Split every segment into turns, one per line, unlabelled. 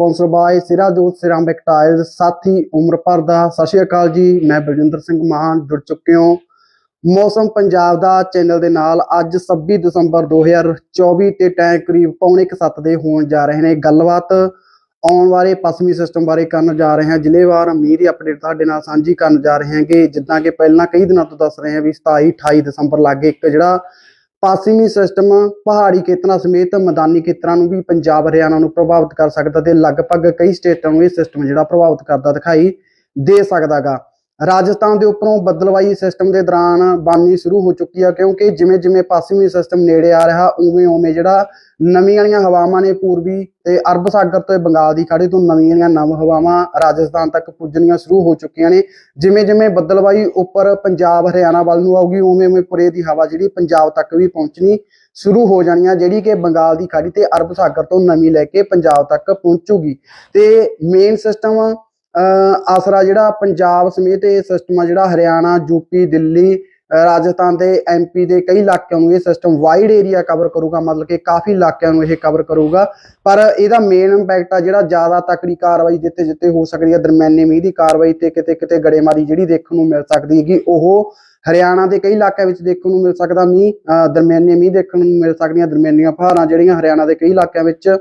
Sponsor by Sirajot ceramic tiles ਸਾਥੀ ਉਮਰ ਭਰ ਦਾ। ਸਤਿ ਸ਼੍ਰੀ ਅਕਾਲ ਜੀ, ਮੈਂ ਬਲਜਿੰਦਰ ਸਿੰਘ ਮਾਨ ਜੁੜ ਚੁੱਕੇ ਹਾਂ। ਮੌਸਮ ਪੰਜਾਬ ਦਾ ਚੈਨਲ ਦੇ ਨਾਲ ਅੱਜ 26 ਦਸੰਬਰ 2024 ਤੇ ਟਾਈਮ ਕਰੀਬ ਪੌਣੇ 7 ਦੇ ਹੋਣ ਜਾ ਰਹੇ ਨੇ। ਗੱਲਬਾਤ ਆਉਣ ਵਾਲੇ ਪੱਛਮੀ ਸਿਸਟਮ ਬਾਰੇ ਕਰਨ ਜਾ ਰਹੇ ਹਾਂ। ਜ਼ਿਲ੍ਹੇਵਾਰ ਮੀਂਹ ਅਪਡੇਟ ਤੁਹਾਡੇ ਨਾਲ ਸਾਂਝੀ ਕਰਨ ਜਾ ਰਹੇ ਹਾਂਗੇ। ਜਿੱਦਾਂ ਕਿ ਪਹਿਲਾਂ ਕਈ ਦਿਨਾਂ ਤੋਂ ਦੱਸ ਰਹੇ ਹਾਂ ਵੀ 27 28 ਦਸੰਬਰ ਲਾਗੇ ਇੱਕ ਜਿਹੜਾ ਪਾਸਿਮੀ ਸਿਸਟਮ, ਪਹਾੜੀ ਖੇਤਰਾਂ ਸਮੇਤ ਮੈਦਾਨੀ ਖੇਤਰਾਂ ਨੂੰ ਵੀ ਪੰਜਾਬ ਹਰਿਆਣਾ ਨੂੰ ਪ੍ਰਭਾਵਿਤ ਕਰ ਸਕਦਾ ਤੇ ਲਗਭਗ ਕਈ ਸਟੇਟਾਂ ਨੂੰ ਇਹ ਸਿਸਟਮ ਜਿਹੜਾ ਪ੍ਰਭਾਵਿਤ ਕਰਦਾ ਦਿਖਾਈ ਦੇ ਸਕਦਾਗਾ। ਰਾਜਸਥਾਨ ਦੇ ਉੱਪਰੋਂ ਬਦਲਵਾਈ ਸਿਸਟਮ ਦੇ ਦੌਰਾਨ ਬਾਨੀ ਸ਼ੁਰੂ ਹੋ ਚੁੱਕੀ ਆ, ਕਿਉਂਕਿ ਜਿਵੇਂ ਜਿਵੇਂ ਪੱਛਮੀ ਸਿਸਟਮ ਨੇੜੇ ਆ ਰਿਹਾ, ਉਵੇਂ ਉਵੇਂ ਜਿਹੜਾ ਨਵੀਆਂ ਵਾਲੀਆਂ ਹਵਾਵਾਂ ਨੇ ਪੂਰਬੀ ਤੇ ਅਰਬ ਸਾਗਰ ਤੋਂ ਬੰਗਾਲ ਦੀ ਖਾੜੀ ਤੋਂ ਨਵੀਂ ਵਾਲੀਆਂ ਨਵ ਹਵਾਵਾਂ ਰਾਜਸਥਾਨ ਤੱਕ ਪੁੱਜਣੀਆਂ ਸ਼ੁਰੂ ਹੋ ਚੁੱਕੀਆਂ ਨੇ। ਜਿਵੇਂ ਜਿਵੇਂ ਬਦਲਵਾਈ ਉੱਪਰ ਪੰਜਾਬ, ਹਰਿਆਣਾ ਵੱਲ ਨੂੰ ਆਊਗੀ, ਉਵੇਂ ਉਵੇਂ ਪੁਰੇ ਦੀ ਹਵਾ ਜਿਹੜੀ ਪੰਜਾਬ ਤੱਕ ਵੀ ਪਹੁੰਚਣੀ ਸ਼ੁਰੂ ਹੋ ਜਾਣੀ ਆ, ਜਿਹੜੀ ਕਿ ਬੰਗਾਲ ਦੀ ਖਾੜੀ ਤੇ ਅਰਬ ਸਾਗਰ ਤੋਂ ਨਵੀਂ ਲੈ ਕੇ ਪੰਜਾਬ ਤੱਕ ਪਹੁੰਚੂਗੀ। ਤੇ ਮੇਨ ਸਿਸਟਮ ਆਸਰਾ ਜਿਹੜਾ ਪੰਜਾਬ ਸਮੇਤ ਇਹ ਸਿਸਟਮ ਆ ਜਿਹੜਾ ਹਰਿਆਣਾ ਯੂਪੀ ਦਿੱਲੀ, ਅਹ ਰਾਜਸਥਾਨ ਤੇ ਐਮਪੀ ਦੇ ਕਈ ਇਲਾਕਿਆਂ ਨੂੰ ਇਹ ਸਿਸਟਮ ਵਾਈਡ ਏਰੀਆ ਕਵਰ ਕਰੂਗਾ, ਮਤਲਬ ਕਿ ਕਾਫੀ ਇਲਾਕਿਆਂ ਨੂੰ ਇਹ ਕਵਰ ਕਰੂਗਾ। ਪਰ ਇਹਦਾ ਮੇਨ ਇੰਪੈਕਟ ਆ ਜਿਹੜਾ ਜ਼ਿਆਦਾ ਤਕੜੀ ਕਾਰਵਾਈ ਜਿੱਤੇ ਜਿੱਤੇ ਹੋ ਸਕਦੀ ਹੈ ਦਰਮਿਆਨੇ ਮੀਂਹ ਦੀ ਕਾਰਵਾਈ ਤੇ ਕਿਤੇ ਕਿਤੇ ਗੜੇਮਾਰੀ ਜਿਹੜੀ ਦੇਖਣ ਨੂੰ ਮਿਲ ਸਕਦੀ ਹੈਗੀ, ਉਹ ਹਰਿਆਣਾ ਦੇ ਕਈ ਇਲਾਕਿਆਂ ਵਿੱਚ ਦੇਖਣ ਨੂੰ ਮਿਲ ਸਕਦਾ ਮੀਂਹ, ਅਹ ਦਰਮਿਆਨੇ ਮੀਂਹ ਦੇਖਣ ਨੂੰ ਮਿਲ ਸਕਦੀਆਂ ਦਰਮਿਆਨੀਆਂ ਫਹਾਰਾਂ ਜਿਹੜੀਆਂ ਹਰਿਆਣਾ ਦੇ ਕਈ ਇਲਾਕਿਆਂ ਵਿੱਚ,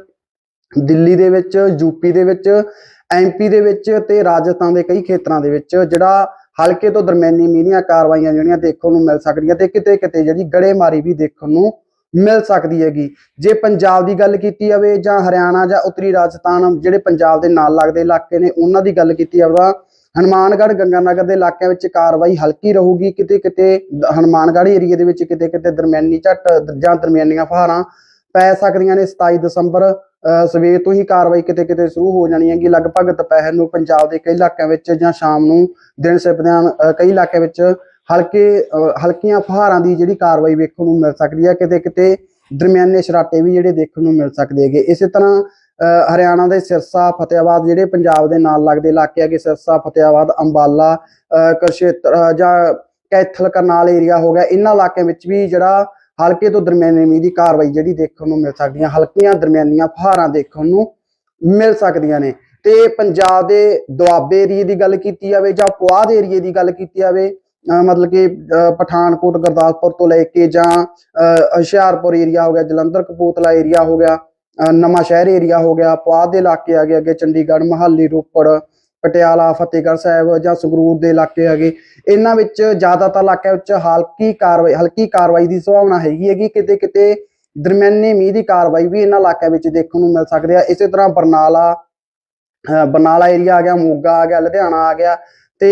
ਦਿੱਲੀ ਦੇ ਵਿੱਚ ਯੂਪੀ ਦੇ ਵਿੱਚ ਐਮਪੀ ਦੇ ਵਿੱਚ ਤੇ ਰਾਜਸਥਾਨ ਦੇ ਕਈ ਖੇਤਰਾਂ ਦੇ ਵਿੱਚ ਜਿਹੜਾ ਹਲਕੇ ਤੋਂ ਦਰਮਿਆਨੀ ਮੀਂਹ ਕਾਰਵਾਈਆਂ ਜਿਹੜੀਆਂ ਦੇਖਣ ਨੂੰ ਮਿਲ ਸਕਦੀਆਂ ਤੇ ਕਿਤੇ ਕਿਤੇ ਜਿਹੜੀ ਗੜੇਮਾਰੀ ਵੀ ਦੇਖਣ ਨੂੰ ਮਿਲ ਸਕਦੀ ਹੈਗੀ। ਜੇ ਪੰਜਾਬ ਦੀ ਗੱਲ ਕੀਤੀ ਜਾਵੇ ਜਾਂ ਹਰਿਆਣਾ ਜਾਂ ਉੱਤਰੀ ਰਾਜਸਥਾਨ ਜਿਹੜੇ ਪੰਜਾਬ ਦੇ ਨਾਲ ਲੱਗਦੇ ਇਲਾਕੇ ਨੇ ਉਹਨਾਂ ਦੀ ਗੱਲ ਕੀਤੀ ਜਾਵੇ ਤਾਂ ਹਨੂਮਾਨਗੜ੍ਹ, ਗੰਗਾਨਗਰ ਦੇ ਇਲਾਕਿਆਂ ਵਿੱਚ ਕਾਰਵਾਈ ਹਲਕੀ ਰਹੂਗੀ। ਕਿਤੇ ਕਿਤੇ ਦ- ਹਨੂਮਾਨਗੜ੍ਹ ਏਰੀਏ ਦੇ ਵਿੱਚ ਕਿਤੇ ਕਿਤੇ ਦਰਮਿਆਨੀ ਝੱਟ ਜਾਂ ਦਰਮਿਆਨੀਆਂ ਫਹਾਰਾਂ ਪੈ ਸਕਦੀਆਂ ਨੇ 27 ਦਸੰਬਰ। ਸਵੇਰ ਤੋਂ ਹੀ ਕਾਰਵਾਈ ਕਿਤੇ ਕਿਤੇ ਸ਼ੁਰੂ ਹੋ ਜਾਣੀ ਹੈਗੀ। ਲਗਭਗ ਦੁਪਹਿਰ ਨੂੰ ਪੰਜਾਬ ਦੇ ਕਈ ਇਲਾਕਿਆਂ ਵਿੱਚ ਜਾਂ ਸ਼ਾਮ ਨੂੰ ਦਿਨ ਸਿਪਦਿਆਂ ਕਈ ਇਲਾਕਿਆਂ ਵਿੱਚ ਹਲਕੇ ਹਲਕੀਆਂ ਫਹਾਰਾਂ ਦੀ ਜਿਹੜੀ ਕਾਰਵਾਈ ਵੇਖਣ ਨੂੰ ਮਿਲ ਸਕਦੀ ਹੈ। ਕਿਤੇ ਕਿਤੇ ਦਰਮਿਆਨੇ ਸ਼ਰਾਟੇ ਵੀ ਜਿਹੜੇ ਦੇਖਣ ਨੂੰ ਮਿਲ ਸਕਦੇ ਹੈਗੇ। ਇਸੇ ਤਰ੍ਹਾਂ ਅਹ ਹਰਿਆਣਾ ਦੇ ਸਿਰਸਾ ਫਤਿਆਬਾਦ ਜਿਹੜੇ ਪੰਜਾਬ ਦੇ ਨਾਲ ਲੱਗਦੇ ਇਲਾਕੇ ਹੈਗੇ, ਸਿਰਸਾ ਫਤਿਆਬਾਦ ਅੰਬਾਲਾ ਕੁਰਸ਼ੇਤਰ ਅਹ ਜਾਂ ਕੈਥਲ ਕਰਨਾਲ ਏਰੀਆ ਹੋ ਗਿਆ, ਇਹਨਾਂ ਇਲਾਕਿਆਂ ਵਿੱਚ ਵੀ ਜਿਹੜਾ ਹਲਕੇ ਤੋਂ ਦਰਮਿਆਨੇ ਮੀਂਹ ਦੀ ਕਾਰਵਾਈ ਜਿਹੜੀ ਦੇਖਣ ਨੂੰ ਮਿਲ ਸਕਦੀਆਂ, ਹਲਕੀਆਂ ਦਰਮਿਆਨੀਆਂ ਫਹਾਰਾਂ ਦੇਖਣ ਨੂੰ ਮਿਲ ਸਕਦੀਆਂ ਨੇ। ਤੇ ਪੰਜਾਬ ਦੇ ਦੁਆਬੇ ਏਰੀਏ ਦੀ ਗੱਲ ਕੀਤੀ ਜਾਵੇ ਜਾਂ ਪੁਆਧ ਏਰੀਏ ਦੀ ਗੱਲ ਕੀਤੀ ਜਾਵੇ ਮਤਲਬ ਕਿ ਪਠਾਨਕੋਟ, ਗੁਰਦਾਸਪੁਰ ਤੋਂ ਲੈ ਕੇ ਜਾਂ ਹੁਸ਼ਿਆਰਪੁਰ ਏਰੀਆ ਹੋ ਗਿਆ, ਜਲੰਧਰ ਕਪੂਤਲਾ ਏਰੀਆ ਹੋ ਗਿਆ, ਅਹ ਨਵਾਂ ਸ਼ਹਿਰ ਏਰੀਆ ਹੋ ਗਿਆ, ਪੁਆਧ ਦੇ ਇਲਾਕੇ ਆ ਗਏ, ਅੱਗੇ ਚੰਡੀਗੜ੍ਹ, ਮਹਾਲੀ, ਰੋਪੜ ਪਟਿਆਲਾ, ਫਤਿਹਗੜ੍ਹ ਸਾਹਿਬ ਜਾਂ ਸੰਗਰੂਰ ਦੇ ਇਲਾਕੇ ਹੈਗੇ, ਇਹਨਾਂ ਵਿੱਚ ਜ਼ਿਆਦਾਤਰ ਇਲਾਕਿਆਂ ਵਿੱਚ ਹਲਕੀ ਕਾਰਵਾਈ ਹਲਕੀ ਕਾਰਵਾਈ ਦੀ ਸੰਭਾਵਨਾ ਹੈਗੀ ਹੈਗੀ, ਕਿਤੇ ਕਿਤੇ ਦਰਮਿਆਨੇ ਮੀਂਹ ਦੀ ਕਾਰਵਾਈ ਵੀ ਇਹਨਾਂ ਇਲਾਕਿਆਂ ਵਿੱਚ ਦੇਖਣ ਨੂੰ ਮਿਲ ਸਕਦੀ ਹੈ ਇਸੇ ਤਰ੍ਹਾਂ ਬਰਨਾਲਾ, ਅਹ ਬਰਨਾਲਾ ਏਰੀਆ ਆ ਗਿਆ, ਮੋਗਾ ਆ ਗਿਆ, ਲੁਧਿਆਣਾ ਆ ਗਿਆ, ਤੇ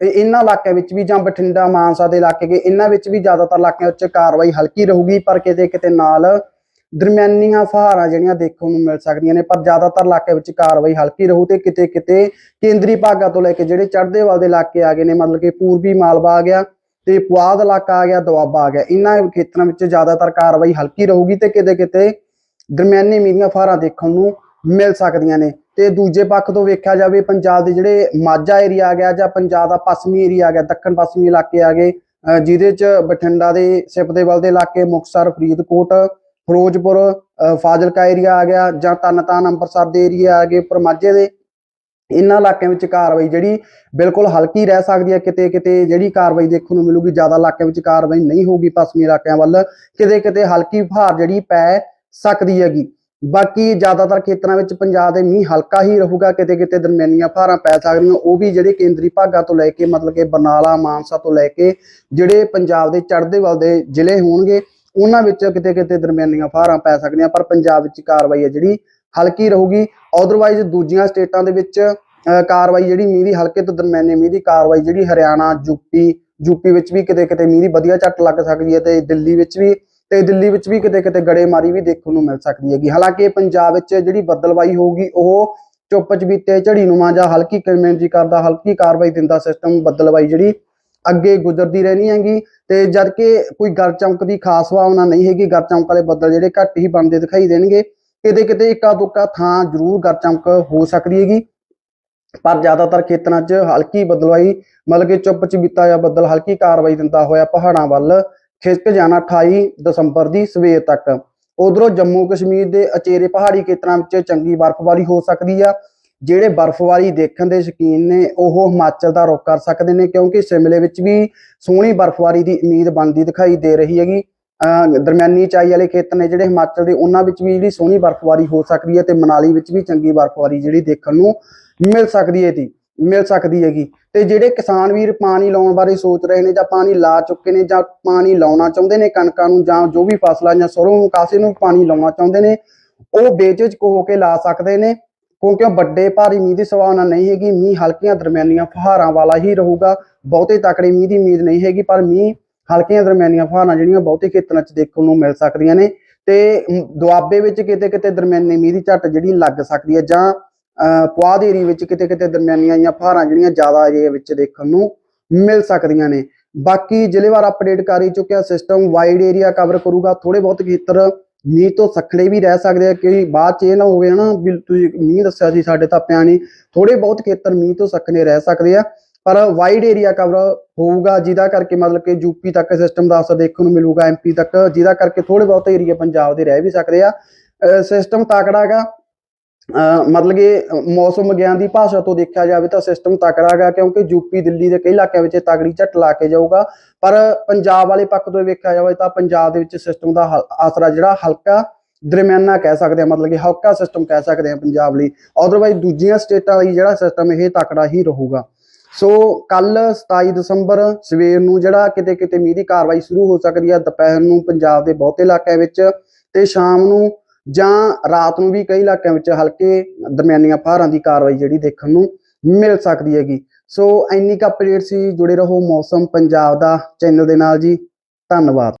ਇਹਨਾਂ ਇਲਾਕਿਆਂ ਵਿੱਚ ਵੀ ਜਾਂ ਬਠਿੰਡਾ, ਮਾਨਸਾ ਦੇ ਇਲਾਕੇ ਗਏ ਇਹਨਾਂ ਵਿੱਚ ਵੀ ਜ਼ਿਆਦਾਤਰ ਇਲਾਕਿਆਂ ਵਿੱਚ ਕਾਰਵਾਈ ਹਲਕੀ ਰਹੂਗੀ, ਪਰ ਕਿਤੇ ਕਿਤੇ ਨਾਲ ਦਰਮਿਆਨੀਆਂ ਫਹਾਰਾਂ ਜਿਹੜੀਆਂ ਦੇਖਣ ਨੂੰ ਮਿਲ ਸਕਦੀਆਂ ਨੇ, ਪਰ ਜ਼ਿਆਦਾਤਰ ਇਲਾਕੇ ਵਿੱਚ ਕਾਰਵਾਈ ਹਲਕੀ ਰਹੂ ਤੇ ਕਿਤੇ ਕਿਤੇ ਕੇਂਦਰੀ ਭਾਗਾਂ ਤੋਂ ਲੈ ਕੇ ਜਿਹੜੇ ਚੜ੍ਹਦੇ ਵੱਲ ਦੇ ਇਲਾਕੇ ਆ ਗਏ ਨੇ, ਮਤਲਬ ਕਿ ਪੂਰਬੀ ਮਾਲਵਾ ਆ ਗਿਆ ਤੇ ਪੁਆਧ ਇਲਾਕਾ ਆ ਗਿਆ, ਦੁਆਬਾ ਆ ਗਿਆ ਇਹਨਾਂ ਖੇਤਰਾਂ ਵਿੱਚ ਜ਼ਿਆਦਾਤਰ ਕਾਰਵਾਈ ਹਲਕੀ ਰਹੂਗੀ ਤੇ ਕਿਤੇ ਕਿਤੇ ਦਰਮਿਆਨੀ ਮੀਂਹ ਫਹਾਰਾਂ ਦੇਖਣ ਨੂੰ ਮਿਲ ਸਕਦੀਆਂ ਨੇ। ਤੇ ਦੂਜੇ ਪੱਖ ਤੋਂ ਵੇਖਿਆ ਜਾਵੇ, ਪੰਜਾਬ ਦੇ ਜਿਹੜੇ ਮਾਝਾ ਏਰੀਆ ਆ ਗਿਆ ਜਾਂ ਪੰਜਾਬ ਦਾ ਪੱਛਮੀ ਏਰੀਆ ਆ ਗਿਆ, ਦੱਖਣ ਪੱਛਮੀ ਇਲਾਕੇ ਆ ਗਏ, ਅਹ ਜਿਹਦੇ ਚ ਬਠਿੰਡਾ ਦੇ ਸਿਪਦੇਵਲ ਦੇ ਇਲਾਕੇ ਮੁਕਤਸਰ, ਫਰੀਦਕੋਟ ਫਿਰੋਜ਼ਪੁਰ ਫਾਜ਼ਿਲਕਾ ਏਰੀਆ ਆ ਗਿਆ ਜਾਂ ਤਰਨਤਾਰਨ ਅੰਮ੍ਰਿਤਸਰ ਦੇ ਏਰੀਆ ਆ ਗਏ ਉੱਪਰ ਮਾਝੇ ਦੇ ਇਹਨਾਂ ਇਲਾਕਿਆਂ ਵਿੱਚ ਕਾਰਵਾਈ ਜਿਹੜੀ ਬਿਲਕੁਲ ਹਲਕੀ ਰਹਿ ਸਕਦੀ ਹੈ ਕਿਤੇ ਕਿਤੇ ਜਿਹੜੀ ਕਾਰਵਾਈ ਦੇਖਣ ਨੂੰ ਮਿਲੂਗੀ, ਜ਼ਿਆਦਾ ਇਲਾਕਿਆਂ ਵਿੱਚ ਕਾਰਵਾਈ ਨਹੀਂ ਹੋਊਗੀ, ਪੱਛਮੀ ਇਲਾਕਿਆਂ ਵੱਲ ਕਿਤੇ ਕਿਤੇ ਹਲਕੀ ਫੁਹਾਰ ਜਿਹੜੀ ਪੈ ਸਕਦੀ ਹੈਗੀ। ਬਾਕੀ ਜ਼ਿਆਦਾਤਰ ਖੇਤਰਾਂ ਵਿੱਚ ਪੰਜਾਬ ਦੇ ਮੀਂਹ ਹਲਕਾ ਹੀ ਰਹੂਗਾ ਕਿਤੇ ਕਿਤੇ ਦਰਮਿਆਨੀਆਂ ਫੁਹਾਰਾਂ ਪੈ ਸਕਦੀਆਂ, ਉਹ ਵੀ ਜਿਹੜੇ ਕੇਂਦਰੀ ਭਾਗਾਂ ਤੋਂ ਲੈ ਕੇ ਮਤਲਬ ਕਿ ਬਰਨਾਲਾ, ਮਾਨਸਾ ਤੋਂ ਲੈ ਕੇ ਜਿਹੜੇ ਪੰਜਾਬ ਦੇ ਚੜ੍ਹਦੇ ਵੱਲ ਦੇ ਜ਼ਿਲ੍ਹੇ ਹੋਣਗੇ ਉਹਨਾਂ ਵਿੱਚ ਕਿਤੇ ਕਿਤੇ ਦਰਮਿਆਨੀਆਂ ਫਾਰਾਂ ਪੈ ਸਕਦੀਆਂ, ਪਰ ਪੰਜਾਬ ਵਿੱਚ ਕਾਰਵਾਈ ਹੈ ਜਿਹੜੀ ਹਲਕੀ ਰਹੂਗੀ। ਅਦਰਵਾਈਜ਼ ਦੂਜੀਆਂ ਸਟੇਟਾਂ ਦੇ ਵਿੱਚ ਕਾਰਵਾਈ ਜਿਹੜੀ ਮੀਂਹ ਦੀ ਹਲਕੇ ਤੋਂ ਦਰਮਿਆਨੇ ਮੀਂਹ ਦੀ ਕਾਰਵਾਈ ਜਿਹੜੀ ਹਰਿਆਣਾ ਯੂਪੀ ਯੂਪੀ ਵਿੱਚ ਵੀ ਕਿਤੇ ਕਿਤੇ ਮੀਂਹ ਦੀ ਵਧੀਆ ਝੱਟ ਲੱਗ ਸਕਦੀ ਹੈ ਤੇ ਦਿੱਲੀ ਵਿੱਚ ਵੀ, ਤੇ ਦਿੱਲੀ ਵਿੱਚ ਵੀ ਕਿਤੇ ਕਿਤੇ ਗੜੇਮਾਰੀ ਵੀ ਦੇਖਣ ਨੂੰ ਮਿਲ ਸਕਦੀ ਹੈਗੀ। ਹਾਲਾਂਕਿ ਪੰਜਾਬ ਵਿੱਚ ਜਿਹੜੀ ਬੱਦਲਵਾਈ ਹੋਊਗੀ, ਉਹ ਚੁੱਪ ਚਬੀਤੇ ਝੜੀ ਨੂੰਮਾਂ ਜਾਂ ਹਲਕੀ ਕਮੈਂਟਰੀ ਕਰਦਾ, ਹਲਕੀ ਕਾਰਵਾਈ ਦਿੰਦਾ ਸਿਸਟਮ ਬੱਦਲਵਾਈ ਜਿਹੜੀ ਅੱਗੇ ਗੁਜ਼ਰਦੀ ਰਹਿਣੀ ਹੈਗੀ। ਤੇ ਜਦ ਕਿ ਕੋਈ ਗਰ ਚਮਕ ਦੀ ਖਾਸ ਭਾਵਨਾ ਨਹੀਂ ਹੈਗੀ। ਗਰ ਚਮਕ ਵਾਲੇ ਬੱਦਲ ਜਿਹੜੇ ਘੱਟ ਹੀ ਬਣਦੇ ਦਿਖਾਈ ਦੇਣਗੇ। ਕਿਤੇ ਕਿਤੇ ਇੱਕਾ ਦੁੱਕਾ ਥਾਂ ਜ਼ਰੂਰ ਗਰ ਚਮਕ ਹੋ ਸਕਦੀ ਹੈਗੀ। ਪਰ ਜ਼ਿਆਦਾਤਰ ਖੇਤਰਾਂ 'ਚ ਹਲਕੀ ਬਦਲਵਾਈ, ਮਤਲਬ ਕਿ ਚੁੱਪ ਚਬੀਤਾ ਜਾਂ ਬੱਦਲ ਹਲਕੀ ਕਾਰਵਾਈ ਦਿੰਦਾ ਹੋਇਆ ਪਹਾੜਾਂ ਵੱਲ ਖਿਸਕ ਜਾਣਾ 28 ਦਸੰਬਰ ਦੀ ਸਵੇਰ ਤੱਕ। ਉਧਰੋਂ ਜੰਮੂ ਕਸ਼ਮੀਰ ਦੇ ਅਚੇਰੇ ਪਹਾੜੀ ਖੇਤਰਾਂ ਵਿੱਚ ਚੰਗੀ ਬਰਫ਼ਬਾਰੀ ਹੋ ਸਕਦੀ ਆ। ਜਿਹੜੇ ਬਰਫ਼ਬਾਰੀ ਦੇਖਣ ਦੇ ਸ਼ੌਕੀਨ ਨੇ, ਉਹ ਹਿਮਾਚਲ ਦਾ ਰੁਖ ਕਰ ਸਕਦੇ ਨੇ, ਕਿਉਂਕਿ ਸ਼ਿਮਲੇ ਵਿੱਚ ਵੀ ਸੋਹਣੀ ਬਰਫ਼ਬਾਰੀ ਦੀ ਉਮੀਦ ਬਣਦੀ ਦਿਖਾਈ ਦੇ ਰਹੀ ਹੈਗੀ। ਅਹ ਦਰਮਿਆਨੀ ਚਾਈ ਵਾਲੇ ਖੇਤਰ ਨੇ ਜਿਹੜੇ ਹਿਮਾਚਲ ਦੇ, ਉਹਨਾਂ ਵਿੱਚ ਵੀ ਜਿਹੜੀ ਸੋਹਣੀ ਬਰਫ਼ਬਾਰੀ ਹੋ ਸਕਦੀ ਹੈ ਤੇ ਮਨਾਲੀ ਵਿੱਚ ਵੀ ਚੰਗੀ ਬਰਫ਼ਬਾਰੀ ਜਿਹੜੀ ਦੇਖਣ ਨੂੰ ਮਿਲ ਸਕਦੀ ਹੈ ਤੀ ਮਿਲ ਸਕਦੀ ਹੈਗੀ। ਤੇ ਜਿਹੜੇ ਕਿਸਾਨ ਵੀਰ ਪਾਣੀ ਲਾਉਣ ਬਾਰੇ ਸੋਚ ਰਹੇ ਨੇ ਜਾਂ ਪਾਣੀ ਲਾ ਚੁੱਕੇ ਨੇ ਜਾਂ ਪਾਣੀ ਲਾਉਣਾ ਚਾਹੁੰਦੇ ਨੇ ਕਣਕਾਂ ਨੂੰ ਜਾਂ ਜੋ ਵੀ ਫਸਲਾਂ ਜਾਂ ਸਰੋਂ ਕਾਸੇ ਨੂੰ ਪਾਣੀ ਲਾਉਣਾ ਚਾਹੁੰਦੇ ਨੇ, ਉਹ ਬੇਝਿਜਕ ਹੋ ਕੇ ਲਾ ਸਕਦੇ ਨੇ। ਕਿਉਂਕਿ ਉਹ ਵੱਡੇ ਭਾਰੀ ਮੀਂਹ ਦੀ ਸੰਭਾਵਨਾ ਨਹੀਂ ਹੈਗੀ ਮੀਂਹ ਹਲਕੀਆਂ ਦਰਮਿਆਨੀਆਂ ਫੁਹਾਰਾਂ ਵਾਲਾ ਹੀ ਰਹੂਗਾ ਬਹੁਤੇ ਤਕੜੇ ਮੀਂਹ ਦੀ ਉਮੀਦ ਨਹੀਂ ਹੈਗੀ ਪਰ ਮੀਂਹ ਹਲਕੀਆਂ ਦਰਮਿਆਨੀਆਂ ਫੁਹਾਰਾਂ ਜਿਹੜੀਆਂ ਬਹੁਤੇ ਖੇਤਰਾਂ 'ਚ ਦੇਖਣ ਨੂੰ ਮਿਲ ਸਕਦੀਆਂ ਨੇ ਤੇ ਦੁਆਬੇ ਵਿੱਚ ਕਿਤੇ ਕਿਤੇ ਦਰਮਿਆਨੀ ਮੀਂਹ ਦੀ ਝੱਟ ਜਿਹੜੀ ਲੱਗ ਸਕਦੀ ਹੈ ਜਾਂ ਅਹ, ਪੁਆਧ ਏਰੀਏ ਵਿੱਚ ਕਿਤੇ ਕਿਤੇ ਦਰਮਿਆਨੀਆਂ ਜਾਂ ਫੁਹਾਰਾਂ ਜਿਹੜੀਆਂ ਜ਼ਿਆਦਾ ਏਰੀਏ ਵਿੱਚ ਦੇਖਣ ਨੂੰ ਮਿਲ ਸਕਦੀਆਂ ਨੇ। ਬਾਕੀ ਜ਼ਿਲ੍ਹੇਵਾਰ ਅਪਡੇਟ ਕਰ ਹੀ ਚੁੱਕਿਆ ਸਿਸਟਮ ਵਾਈਡ ਏਰੀਆ ਕਵਰ ਕਰੂਗਾ ਥੋੜੇ ਬਹੁਤ ਖੇਤਰ ਮੀਂਹ ਤੋਂ ਸਖੜੇ ਵੀ ਰਹਿ ਸਕਦੇ ਆ ਕਿ ਬਾਅਦ ਚ ਇਹ ਨਾ ਹੋਵੇ ਹਨਾ ਵੀ ਤੁਸੀਂ ਮੀਂਹ ਦੱਸਿਆ ਸੀ ਸਾਡੇ ਤਾਂ ਪਿਆ ਨਹੀਂ ਥੋੜੇ ਬਹੁਤ ਖੇਤਰ ਮੀਂਹ ਤੋਂ ਸਖੜੇ ਰਹਿ ਸਕਦੇ ਆ, ਪਰ ਵਾਈਡ ਏਰੀਆ ਕਵਰ ਹੋਊਗਾ ਜਿਹਦਾ ਕਰਕੇ ਮਤਲਬ ਕਿ ਯੂਪੀ ਤੱਕ ਸਿਸਟਮ ਦਾ ਅਸਰ ਦੇਖਣ ਨੂੰ ਮਿਲੂਗਾ ਐਮਪੀ ਤੱਕ, ਜਿਹਦਾ ਕਰਕੇ ਥੋੜੇ ਬਹੁਤ ਏਰੀਆ ਪੰਜਾਬ ਦੇ ਰਹਿ ਵੀ ਸਕਦੇ ਆ। ਸਿਸਟਮ ਤਕੜਾ ਹੈਗਾ ਮਤਲਬ ਕਿ ਮੌਸਮ ਵਿਗਿਆਨ ਦੀ ਭਾਸ਼ਾ ਤੋਂ ਦੇਖਿਆ ਜਾਵੇ ਤਾਂ ਸਿਸਟਮ ਤਕੜਾ ਹੈਗਾ ਕਿਉਂਕਿ ਯੂਪੀ ਦਿੱਲੀ ਦੇ ਕਈ ਇਲਾਕਿਆਂ ਵਿੱਚ ਇਹ ਤਗੜੀ ਝੱਟ ਲਾ ਕੇ ਜਾਊਗਾ। ਪਰ ਪੰਜਾਬ ਵਾਲੇ ਪੱਖ ਤੋਂ ਵੇਖਿਆ ਜਾਵੇ ਤਾਂ ਪੰਜਾਬ ਦੇ ਵਿੱਚ ਸਿਸਟਮ ਦਾ ਆਸਰਾ ਜਿਹੜਾ ਹਲਕਾ ਦਰਮਿਆਨਾ ਕਹਿ ਸਕਦੇ ਆ, ਮਤਲਬ ਕਿ ਹਲਕਾ ਸਿਸਟਮ ਕਹਿ ਸਕਦੇ ਆ ਪੰਜਾਬ ਲਈ। ਅਦਰਵਾਈਜ਼ ਦੂਜੀਆਂ ਸਟੇਟਾਂ ਲਈ ਜਿਹੜਾ ਸਿਸਟਮ ਇਹ ਤਕੜਾ ਹੀ ਰਹੂਗਾ। ਸੋ ਕੱਲ 27 ਦਸੰਬਰ ਸਵੇਰ ਨੂੰ ਜਿਹੜਾ ਕਿਤੇ ਕਿਤੇ ਮੀਂਹ ਦੀ ਕਾਰਵਾਈ ਸ਼ੁਰੂ ਹੋ ਸਕਦੀ ਹੈ ਦੁਪਹਿਰ ਨੂੰ ਪੰਜਾਬ ਦੇ ਬਹੁਤੇ ਇਲਾਕਿਆਂ ਵਿੱਚ ਤੇ ਸ਼ਾਮ ਨੂੰ ਜਾਂ ਰਾਤ ਨੂੰ ਵੀ ਕਈ ਇਲਾਕਿਆਂ ਵਿੱਚ ਹਲਕੇ ਦਰਮਿਆਨੀਆਂ ਫਾਰਾਂ ਦੀ ਕਾਰਵਾਈ ਜਿਹੜੀ ਦੇਖਣ ਨੂੰ ਮਿਲ ਸਕਦੀ ਹੈਗੀ। ਸੋ ਇੰਨੀ ਕੁ ਅਪਡੇਟ ਸੀ, ਜੁੜੇ ਰਹੋ ਮੌਸਮ ਪੰਜਾਬ ਦਾ ਚੈਨਲ ਦੇ ਨਾਲ ਜੀ, ਧੰਨਵਾਦ।